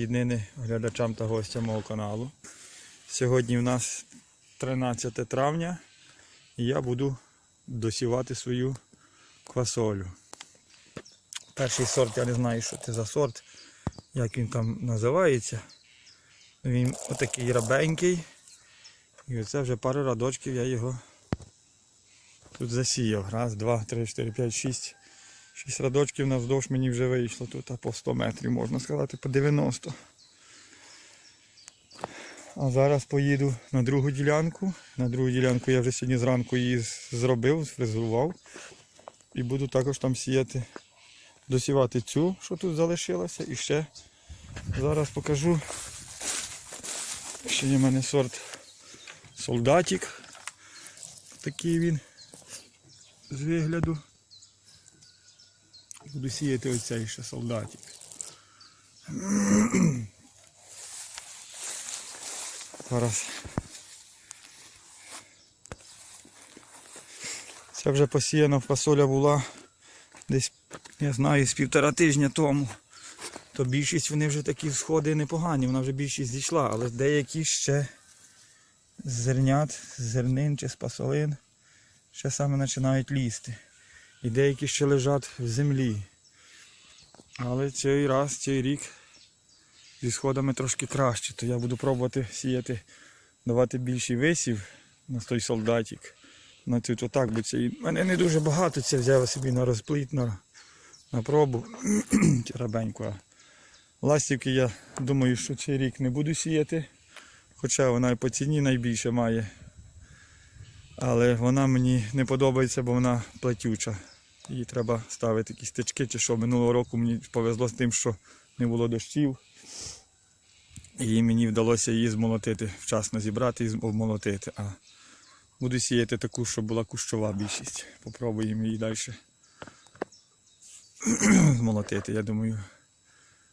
доброї днини глядачам та гостям мого каналу. Сьогодні в нас 13 травня і я буду досівати свою квасолю. Перший сорт, я не знаю, що це за сорт, як він там називається. Він отакий рабенький. І оце вже пару радочків я його тут засіяв. Раз, два, три, чотири, п'ять, шість. Шість радочків навздовж мені вже вийшло тут а по 100 метрів, можна сказати, по 90. А зараз поїду на другу ділянку. На другу ділянку я вже сьогодні зранку її зробив, зфрезерував. І буду також там сіяти, досівати цю, що тут залишилося. І ще зараз покажу. Ще є в мене сорт солдатик. Такий він з вигляду. Буду сіяти оцей ще солдатик. Зараз. Це вже посіяна фасоля була десь, я знаю, з півтора тижня тому. То більшість вони вже такі сходи непогані, вона вже більшість зійшла, але деякі ще з зернят, з зернин чи з пасолин ще саме починають лізти. І деякі ще лежать в землі. Але цей раз, цей рік зі сходами трошки краще, то я буду пробувати сіяти, давати більший висів на той солдатик. На тут отак, бо це мене не дуже багато це взяв собі на розпліт, на, на пробу. Рабеньку. А Ластівки я думаю, що цей рік не буду сіяти. Хоча вона і по ціні найбільше має. Але вона мені не подобається, бо вона платюча. Її треба ставити якісь кістечки чи що. Минулого року мені повезло з тим, що не було дощів. І мені вдалося її змолотити, вчасно зібрати і обмолотити. А буду сіяти таку, щоб була кущова більшість. Попробуємо її далі змолотити, я думаю.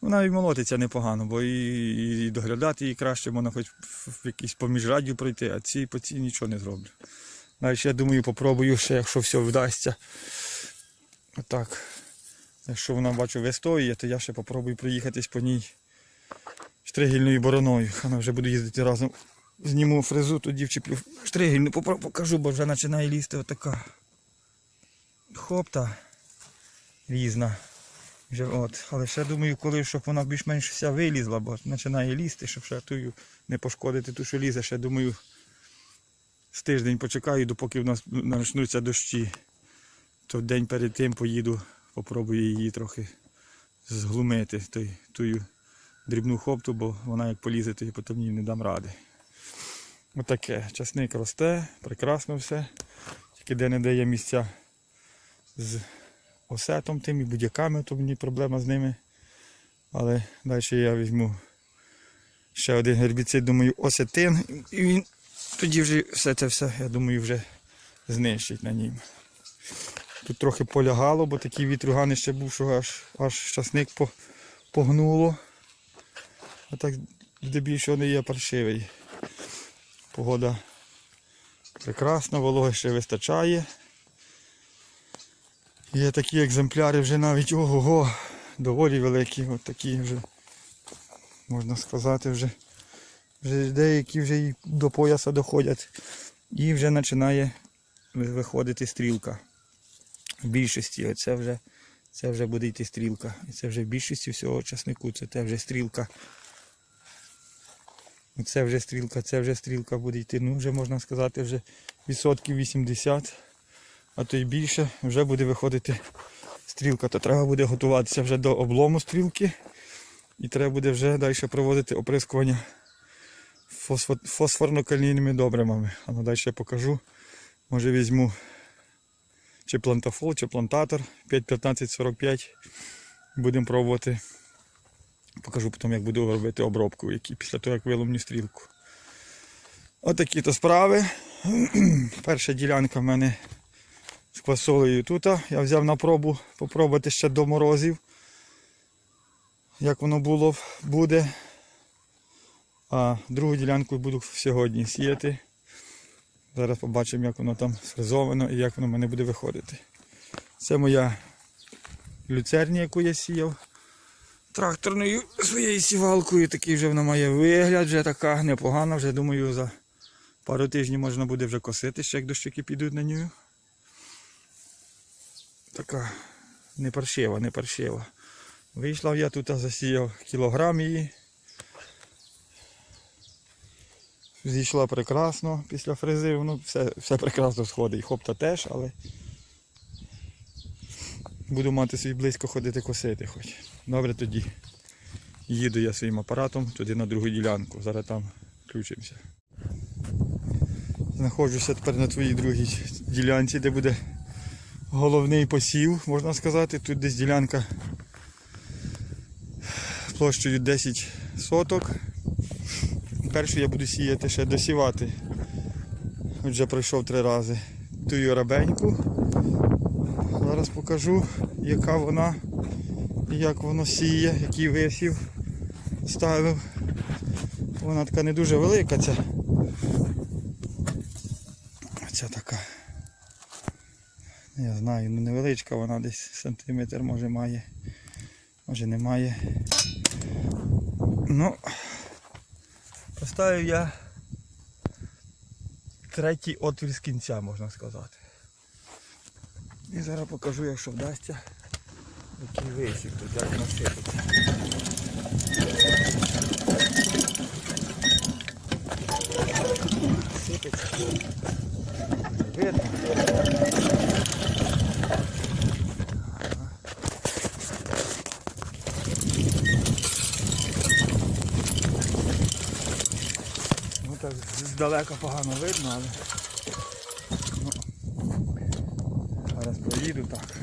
Вона і молотиться непогано, бо і, і доглядати її краще, можна хоч в якийсь поміжраддю пройти, а ці по цій нічого не зроблю. Навіть я думаю, попробую ще, якщо все вдасться. Отак. Якщо вона бачу вистоює, то я ще попробую проїхатись по ній штригільною бороною. Вона вже буду їздити разом. Зніму фрезу, тоді вчеплю штригільну, попро- покажу, бо вже починає лізти отака хопта різна. Вже от. Але ще думаю, коли щоб вона більш-менш вся вилізла, бо починає лізти, щоб ще тую не пошкодити ту, що лізе. Ще думаю, з тиждень почекаю, допоки в нас почнуться дощі. То день перед тим поїду, попробую її трохи зглумити, той, тую дрібну хопту, бо вона як полізе, то я потім їй не дам ради. Отаке. Часник росте, прекрасно все. Тільки де-не-де є місця з осетом тим і будь-яками, то мені проблема з ними. Але далі я візьму ще один гербіцид, думаю, осетин. І він тоді вже все це все, я думаю, вже знищить на нім. Тут трохи полягало, бо такий вітрюган ще був, що аж, аж часник по- погнуло. А так здебільшого не є паршивий. Погода прекрасна, вологи ще вистачає. Є такі екземпляри вже навіть ого-го, доволі великі, от такі вже, можна сказати, вже, вже деякі вже і до пояса доходять. І вже починає виходити стрілка. В більшості оце вже, це вже буде йти стрілка. І це вже в більшості всього часнику, це те вже стрілка. Це вже стрілка, це вже стрілка буде йти. Ну вже можна сказати, вже відсотків 80 а то й більше, вже буде виходити стрілка. То треба буде готуватися вже до облому стрілки. І треба буде вже далі проводити оприскування фосфорно-калійними добривами. А ну далі я покажу. Може візьму чи плантафол, чи плантатор 5.15.45. Будемо пробувати. Покажу потім, як буду робити обробку, які після того, як виломню стрілку. Отакі то справи. Перша ділянка в мене з квасолею тут. Я взяв на пробу попробувати ще до морозів. Як воно було, буде. А другу ділянку буду сьогодні сіяти. Зараз побачимо, як воно там сфрезовано і як воно в мене буде виходити. Це моя люцерня, яку я сіяв. тракторною своєю сівалкою. Такий вже вона має вигляд, вже така непогана. Вже думаю, за пару тижнів можна буде вже косити, ще як дощики підуть на нього. Така не паршива, не паршива. Вийшла я тут, засіяв кілограм її. Зійшла прекрасно після фрези, воно все, все прекрасно сходить. І хопта теж, але буду мати свій близько ходити косити хоч. Добре тоді. Їду я своїм апаратом туди на другу ділянку. Зараз там включимося. Знаходжуся тепер на твоїй другій ділянці, де буде головний посів, можна сказати. Тут десь ділянка площею 10 соток. Першу я буду сіяти ще досівати. Вже пройшов три рази ту рабеньку. Зараз покажу, яка вона і як воно сіє, який висів ставив. Вона така не дуже велика ця. Ця така. Я знаю, ну невеличка, вона десь сантиметр може має. Може немає. Ну, поставив я третій отвір з кінця, можна сказати. І зараз покажу, якщо вдасться, який висів тут, як насипати. Сипеться. Видно. Ну так здалека погано видно, але ну, зараз проїду так.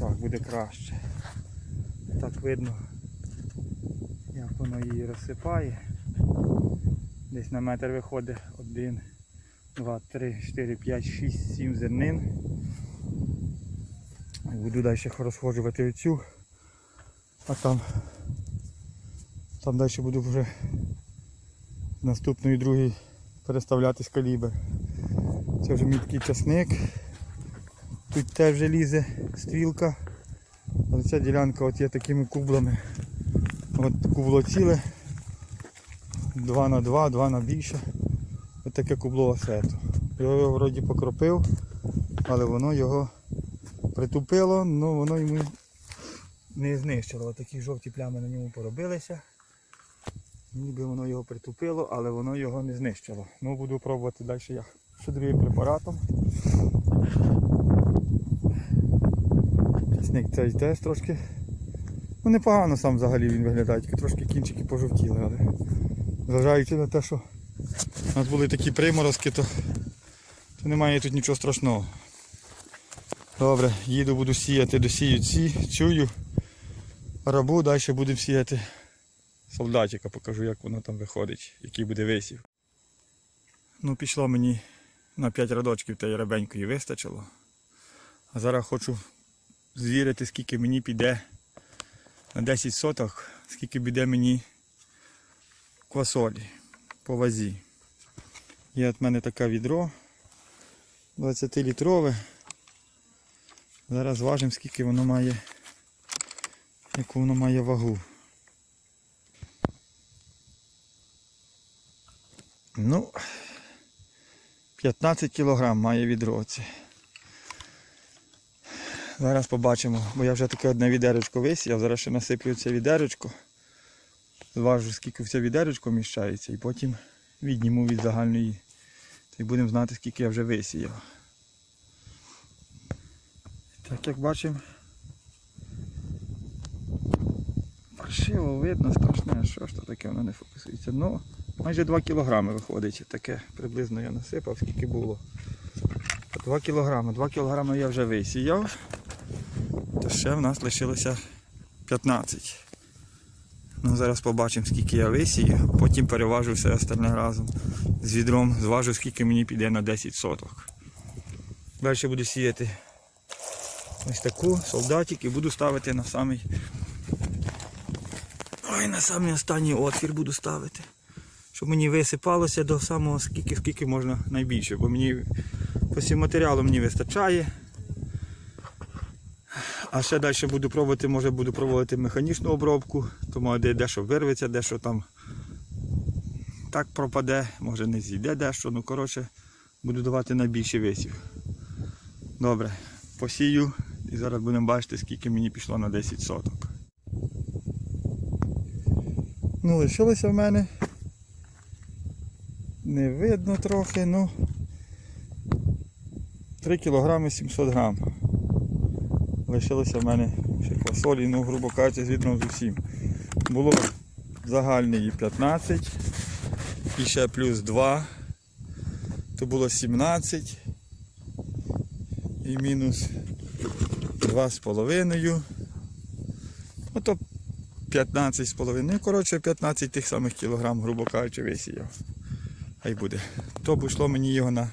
Так, буде краще. Так видно, як воно її розсипає. Десь на метр виходить один, два, три, чотири, п'ять, шість, сім зернин. Буду далі розходжувати оцю, а там там далі буду вже наступної другий переставлятись калібр. Це вже мій такий часник. Тут теж вже лізе стрілка. Але ця ділянка от є такими кублами. От кубло ціле. 2 на 2, 2 на більше. Ось таке кубло асету. Його вроді покропив, але воно його притупило, але воно йому не знищило. Такі жовті плями на ньому поробилися. Ніби воно його притупило, але воно його не знищило. Ну буду пробувати далі я ще другим препаратом. Часник цей теж трошки. Ну непогано сам взагалі він виглядає, трошки кінчики пожовтіли, але зважаючи на те, що у нас були такі приморозки, то, то немає тут нічого страшного. Добре, їду, буду сіяти, досію ці, цю рабу, далі будемо сіяти солдатика, покажу, як воно там виходить, який буде висів. Ну, пішло мені на 5 радочків тієї рабенької вистачило. А зараз хочу звірити, скільки мені піде на 10 соток, скільки піде мені квасолі по вазі. Є от мене таке відро 20-літрове. Зараз важимо, скільки воно має, яку воно має вагу. Ну, 15 кілограм має відро це. Зараз побачимо, бо я вже таке одне відеречко висіяв, зараз ще насиплю це відеречко. Зважу, скільки в це відеречко вміщається, і потім відніму від загальної. І будемо знати, скільки я вже висіяв. Так як бачимо, паршиво видно, страшне, що ж то таке воно не фокусується. Ну, майже 2 кілограми виходить. Таке приблизно я насипав, скільки було. 2 кілограми. 2 кілограми я вже висіяв. То ще в нас лишилося 15. Ну, зараз побачимо, скільки я висію, потім переважу все остальне разом з відром, зважу, скільки мені піде на 10 соток. Далі буду сіяти ось таку солдатик і буду ставити на самий. Ой, на самий останній отвір буду ставити. Щоб мені висипалося до самого скільки, скільки можна найбільше, бо мені по всім матеріалу мені вистачає. А ще далі буду пробувати, може буду пробувати механічну обробку, тому де дещо вирветься, дещо там так пропаде, може не зійде дещо. Ну, коротше, буду давати найбільший висів. Добре, посію і зараз будемо бачити, скільки мені пішло на 10 соток. Ну, лишилося в мене. Не видно трохи, ну 3 кг 700 грам. Лишилося в мене ще квасолі, ну, грубо кажучи, згідно з усім. Було загальний 15 і ще плюс 2. То було 17 і мінус 2,5. Ото 15 з. Коротше, 15 тих самих кілограм, грубо кажучи, висіяв. Хай буде. То б йшло мені його на,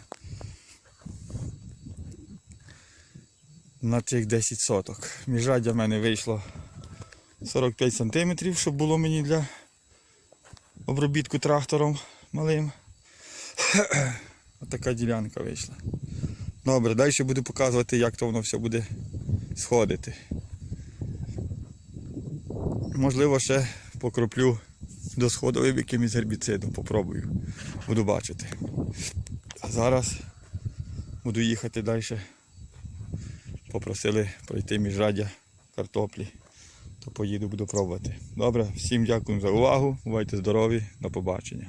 на цих 10 соток. Міжраддя в мене вийшло 45 см, щоб було мені для обробітку трактором малим. Отака ділянка вийшла. Добре, далі буду показувати, як то воно все буде сходити. Можливо, ще покроплю до сходовим якимось гербіцидом, попробую. Буду бачити. А зараз буду їхати далі. Попросили пройти міжраддя картоплі, то поїду, буду пробувати. Добре, всім дякую за увагу. Бувайте здорові, до побачення.